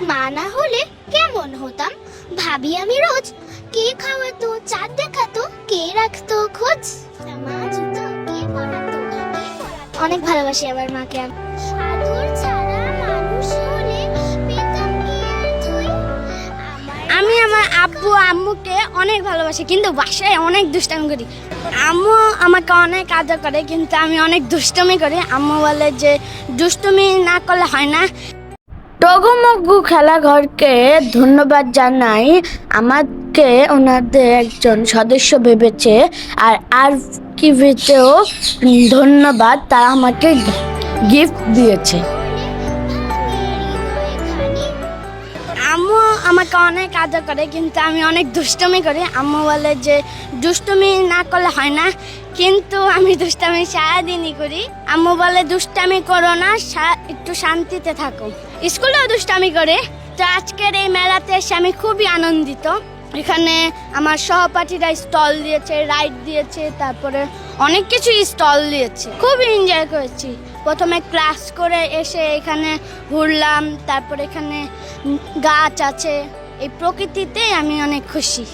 মা না হলে কেমন হতাম? ভাবি আমি রোজ কে খাওয়াতো চাঁদ দেখাতো কে রাখতো খোঁজ। মা জুতো কে পরাতো অনেক ভালোবাসি আমার মাকে আমি। সাধুর ছাড়া মানুষ হলে পেতাম কি আর তুই? আমার আমি আমার আব্বু আম্মুকে অনেক ভালোবাসি কিন্তু বাসায় অনেক দুষ্টামি করি। আম্মু আমাকে অনেক আদর করে কিন্তু আমি অনেক দুষ্টমি করি। আম্মু বলে যে দুষ্টমি না করলে হয় না। টগমগু খেলাঘরকে ধন্যবাদ জানাই। আমাকে ওনাদের একজন সদস্য ভেবেছে আর আর কিভিতেও ধন্যবাদ, তারা আমাকে গিফট দিয়েছে। আম্মু আমাকে অনেক আদর করে, কিন্তু আমি অনেক দুষ্টমি করি। আম্মু বলে যে, দুষ্টমি না করলে হয় না, কিন্তু আমি দুষ্টামি সারাদিনই করি। আম্মু বলে, দুষ্টামি করো না একটু শান্তিতে থাকো। স্কুলেও দুষ্টামি করে। তো আজকের এই মেলাতে এসে আমি খুবই আনন্দিত। এখানে আমার সহপাঠীরা স্টল দিয়েছে, রাইড দিয়েছে, তারপরে অনেক কিছু স্টল দিয়েছে। খুবই এনজয় করেছি। প্রথমে ক্লাস করে এসে এখানে ঘুরলাম, তারপর এখানে গাছ আছে। এই প্রকৃতিতে আমি অনেক খুশি।